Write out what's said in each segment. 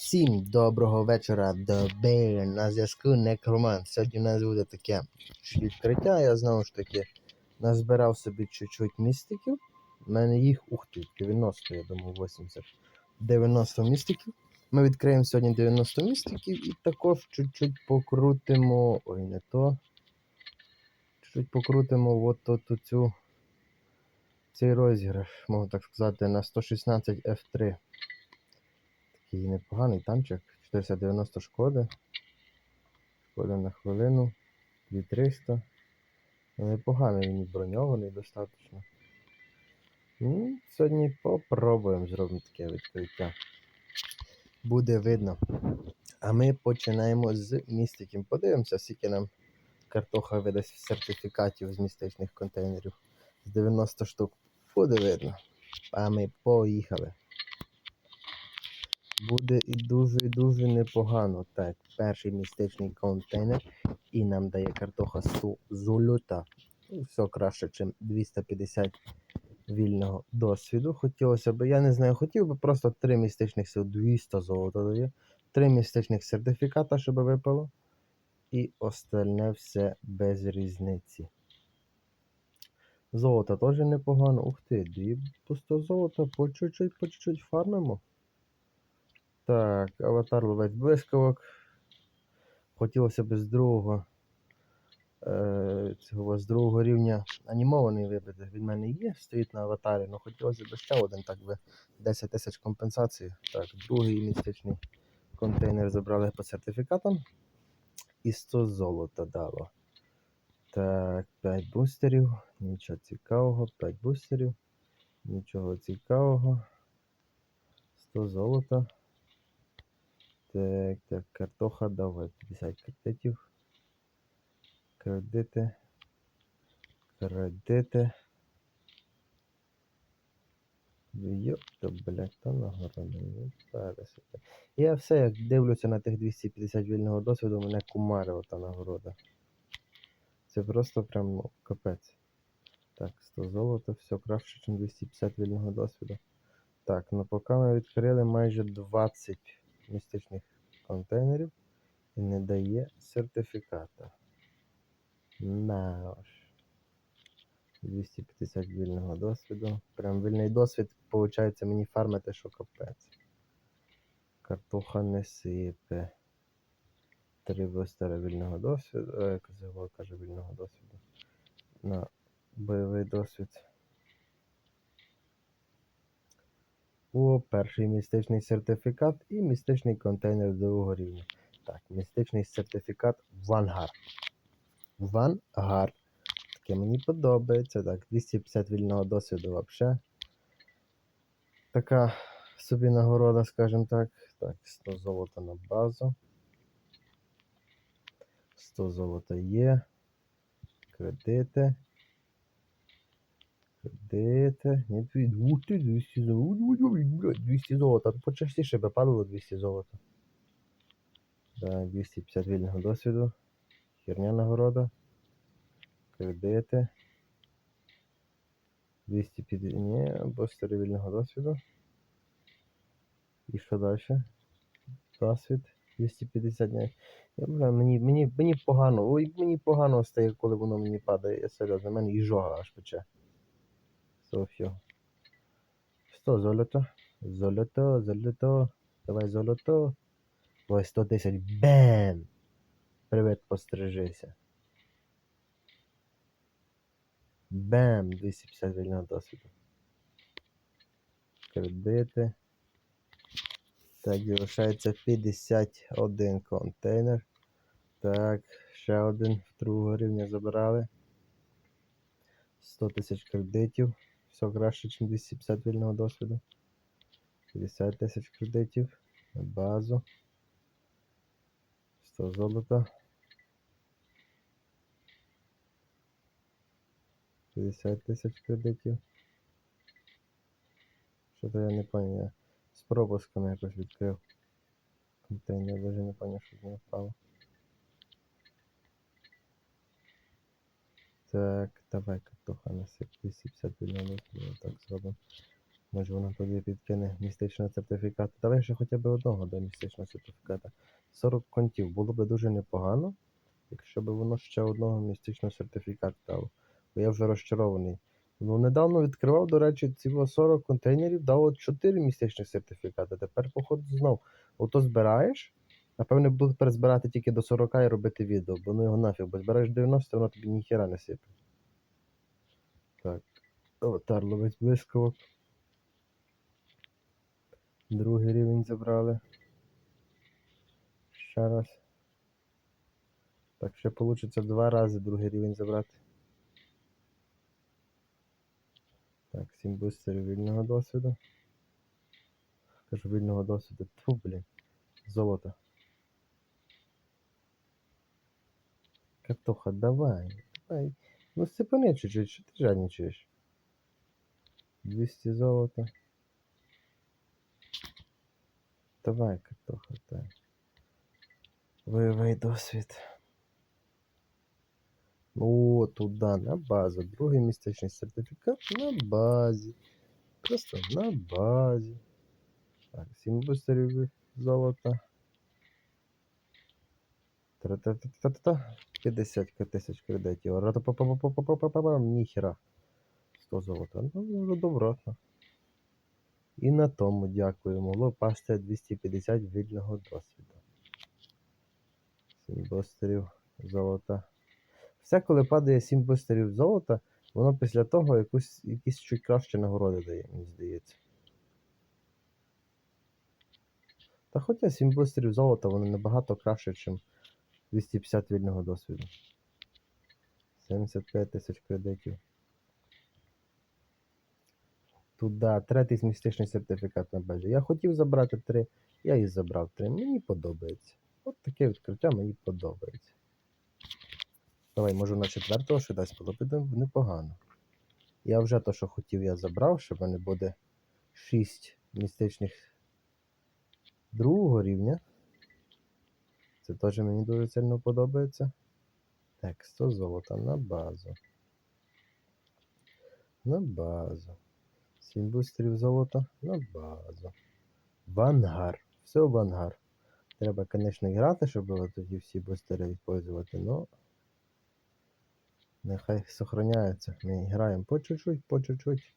Всім доброго вечора, доби на зв'язку Некроман. Сьогодні у нас буде таке відкриття. Я знову ж таки назбирав собі чуть-чуть містиків. У мене їх, ух ти, 90, я думаю, 80. 90 містиків. Ми відкриємо сьогодні 90 містиків і також чуть-чуть покрутимо. Ой, не то. Чуть-чуть покрутимо от от цю цей розіграш, можна так сказати, на 116 F3. Такий непоганий танчик. 490 шкоди. Шкода на хвилину. 2300. Ну, Непоганий він броньований достатньо. Ну, сьогодні попробуємо зробимо таке відкриття. Буде видно. А ми починаємо з містиків. Подивимося, скільки нам картоха видасть сертифікатів з містичних контейнерів. З 90 штук. Буде видно. А ми поїхали. Буде і дуже і дуже непогано. Так, перший містичний контейнер. І нам дає картоха 100 золота. Ну, Все краще, ніж 250 вільного досвіду. Хотілося б, я не знаю, хотів би просто 3 містичних сил, 200 золота дає. 3 містичних сертифіката, щоб випало. І остальне все без різниці. Золото теж непогано. Ух ти, дві пусто золота, по чуть-чуть, по чуть-чуть фармимо. Так, аватар ловець блискавок. Хотілося б з другого. Е, цього з другого рівня анімований вибити. Від мене є, стоїть на аватарі, але хотілося б ще один, так би 10 тисяч компенсації. Так, другий містичний контейнер забрали по сертифікатам. І 100 золота дало. Так, 5 бустерів. Нічого цікавого, 5 бустерів. Нічого цікавого. 100 золота. Так, так, картоха, давай 50 кредитів. Кредити. Кредити. Йопта, блядь, та нагорода. Ну, зараз. Я все як дивлюся на тих 250 вільного досвіду, мене кумарила та нагорода. Це просто прям ну, капець. Так, 100 золота, все краще, ніж 250 вільного досвіду. Так, ну поки ми відкрили майже 20 містичних контейнерів і не дає сертифіката. На 250 вільного досвіду. Прям вільний досвід, виходить, мені фармити, що капець. Картоха не сипе. Три блистера вільного досвіду. Е, каже вільного досвіду. На бойовий досвід. О, перший містичний сертифікат і містичний контейнер другого рівня. Так, містичний сертифікат Вангар. Вангар. Таке мені подобається. Так, 250 вільного досвіду взагалі. Така собі нагорода, скажімо так. Так, 100 золота на базу. 100 золота є. Кредити. Кредити. Ні, дві- ух ти, 200 золота. Ой, ой, ой, блядь, 200 золота. Почастіше би падало 200 золота. Так, 250 вільного досвіду. Херня нагорода. Кредити. 250. Ні, бустери вільного досвіду. І що далі? Досвід. 250 днів. Я бля, мені, мені, мені погано. Ой, мені погано стає, коли воно мені падає. Я серйозно, мене і жога аж пече. Софіо. 100 золото. Золото, золото. Давай золото. Ой, 100 тисяч. Бем! Привет, пострижися. Бем! 250 вільного досвіду. Кредити. Так, залишається 51 контейнер. Так, ще один в другого рівня забрали. 100 тисяч кредитів. Все краще, ніж 250 вільного досвіду. 50 тисяч кредитів. На базу. 100 золота. 50 тисяч кредитів. Що то я не пам'ятаю. З пропусками якось відкрив. Контейнер, я навіть не пам'ятаю, що з нього впало. Так, давай картоха насип 250 вільного досвіду. Так зробимо. Може вона туди підкине містичного сертифікату. Давай ще хоча б одного до містичного сертифіката. 40 контів. Було б дуже непогано, якщо б воно ще одного містичного сертифікату дало. Бо я вже розчарований. Ну, недавно відкривав, до речі, ці 40 контейнерів дало 4 містичних сертифікати. Тепер, походу, знов. Ото збираєш. Напевне, буду тепер збирати тільки до 40 і робити відео, бо ну його нафіг, бо збираєш 90, воно тобі ніхіра не сипе. Так. Аватар ловець блискавок. Другий рівень забрали. Ще раз. Так, ще вийде два рази другий рівень забрати. Так, сім бустерів вільного досвіду. Кажу вільного досвіду. Тьфу, блін. Золото. Картоха, давай. Давай. Ну сипани чуть-чуть, що ти жадничаєш? 200 золота. Давай, картоха, так. Виявай досвід. О, туди, на базу. Другий містичний сертифікат на базі. Просто на базі. Так, 7 бустерів золота. Та-та-та-та-та. 50 тисяч кредитів. Ніхера. 100 золота. Ну, вже добротно. І на тому дякую. Могло пасти 250 вільного досвіду. 7 бустерів золота. Все, коли падає 7 бустерів золота, воно після того якусь, якісь чуть краще нагороди дає, мені здається. Та хоча 7 бустерів золота, вони набагато краще, ніж 250 вільного досвіду. 75 тисяч кредитів. Туда, третій містичний сертифікат на базі. Я хотів забрати три, я і забрав три. Мені подобається. От таке відкриття мені подобається. Давай, може на четвертого ще дасть було непогано. Я вже то, що хотів, я забрав, що в мене буде 6 містичних другого рівня. Це теж мені дуже сильно подобається. Так, 100 золота на базу. На базу. 7 бустерів золота на базу. В ангар. Все в ангар. Треба, звісно, грати, щоб було тоді всі бустери використовувати, но нехай сохраняються. Ми граємо по чуть-чуть, по чуть-чуть.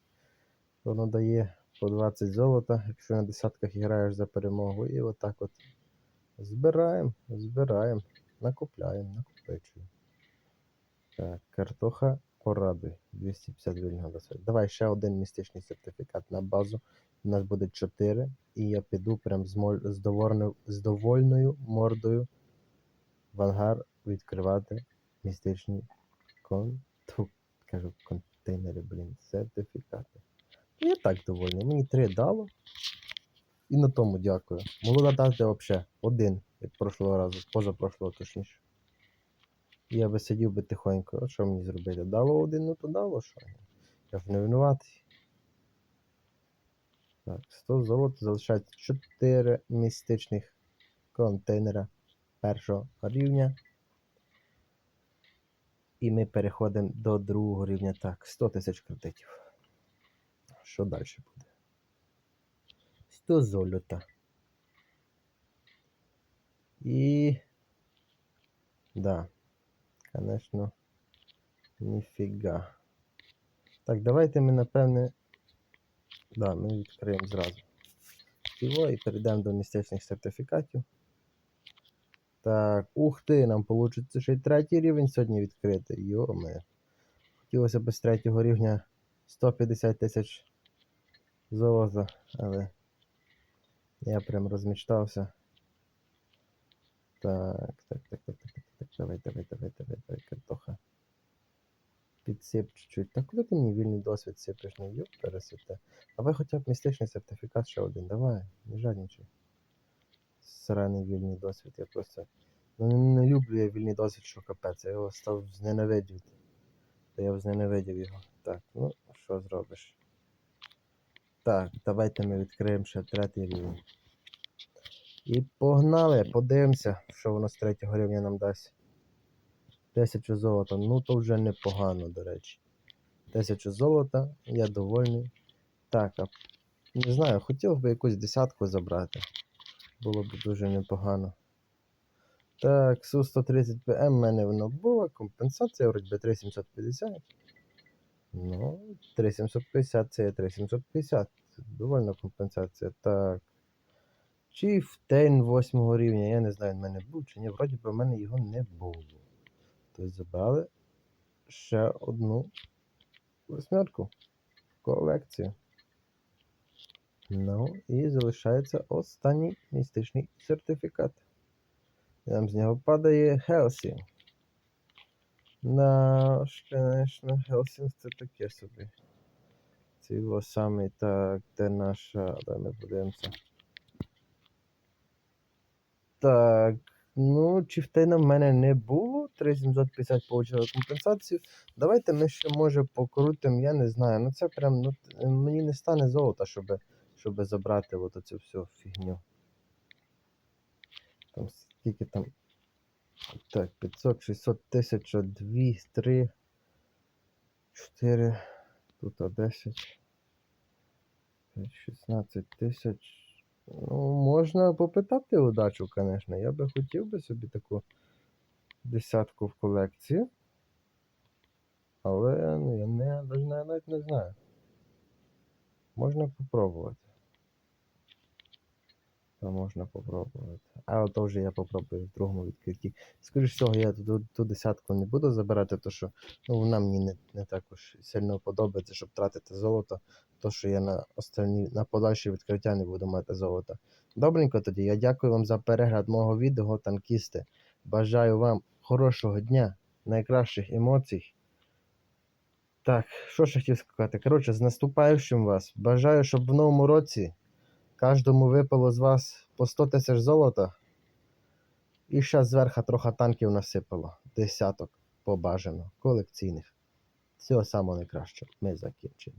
Воно дає по 20 золота, якщо на десятках граєш за перемогу. І отак от збираємо, збираємо, накопляємо, накопичуємо. Так, картоха порадуй. 250 вільного досвіду. Давай ще один містичний сертифікат на базу. У нас буде 4. І я піду прям з, моль... з, довольною... з довольною мордою в ангар відкривати містичні кон... Тьфу, кажу, контейнери, блін, сертифікати. Я так довольний. Мені 3 дало. І на тому дякую. Могло дати взагалі один, як прошлого разу, позапрошлого точніше. Я би сидів би тихонько, а що мені зробити? Дало один, ну то дало що. Я ж не винуватий. Так, 100 золота залишається 4 містичних контейнера першого рівня. І ми переходимо до другого рівня. Так, 100 тисяч кредитів. Що далі буде? 100 золота. І. Да. Конечно, ніфіга. Так, давайте ми, напевне. Да, ми відкриємо зразу. Його і перейдемо до містечних сертифікатів. Так, ух ти, нам вийде ще й третій рівень сьогодні відкрити. Йоме. Хотілося б з третього рівня 150 тисяч золота, але я прям розмічтався. Так, так, так, так, так, так, так, давай, давай, давай, давай, давай, картоха. Підсип чуть-чуть. Та куди ти мені вільний досвід сипиш? Ну йоп, пересите. Давай хоча б містичний сертифікат ще один. Давай, не жадничай. Сраний вільний досвід, я просто. Ну не, не люблю я вільний досвід, що капець. Я його став зненавидіти. Та я зненавидів його. Так, ну що зробиш? Так, давайте ми відкриємо ще третій рівень. І погнали, подивимося, що воно з третього рівня нам дасть. Тисячу золота, ну то вже непогано, до речі. Тисячу золота, я довольний. Так, а Не знаю, хотів би якусь десятку забрати. Було б дуже непогано. Так, Су-130 ПМ в мене воно було, компенсація вроді 3750. Ну, 3750 це є 3750. Це довольна компенсація. Так. Чіфтейн 8 рівня. Я не знаю, в мене був чи ні. Вроді би в мене його не було. Тобто забрали ще одну восьмерку в колекцію. Ну, і залишається останній містичний сертифікат. Нам з нього падає Хелсі. Наш, звісно, Хелсінг це таке собі. Це його самий так, де наша. Дай ми подивимося. Так, ну, чифтейна в мене не було. 3750 получили компенсацію. Давайте ми ще може покрутимо, я не знаю. Ну це прям ну, мені не стане золота, щоб, щоб забрати от оцю всю фігню. Там скільки там. Так, 500, 600, 1000, 2, 3, 4, тут 10, 16 тисяч. Ну, можна попитати удачу, звісно. Я би хотів би собі таку десятку в колекції. Але ну, я не, навіть, не знаю. Можна попробувати. Можна попробувати. А от вже я попробую в другому відкритті. Скоріше всього, я ту, ту десятку не буду забирати, тому що ну, вона мені не, не також сильно подобається, щоб тратити золото. То, що я на останні, на подальші відкриття не буду мати золота. Добренько тоді. Я дякую вам за перегляд мого відео, танкісти. Бажаю вам хорошого дня, найкращих емоцій. Так, що я хотів сказати? Коротше, з наступаючим вас. Бажаю, щоб в новому році кожному випало з вас по 100 тисяч золота. І ще зверху трохи танків насипало. Десяток побажано, колекційних. Всього самого найкращого. Ми закінчимо.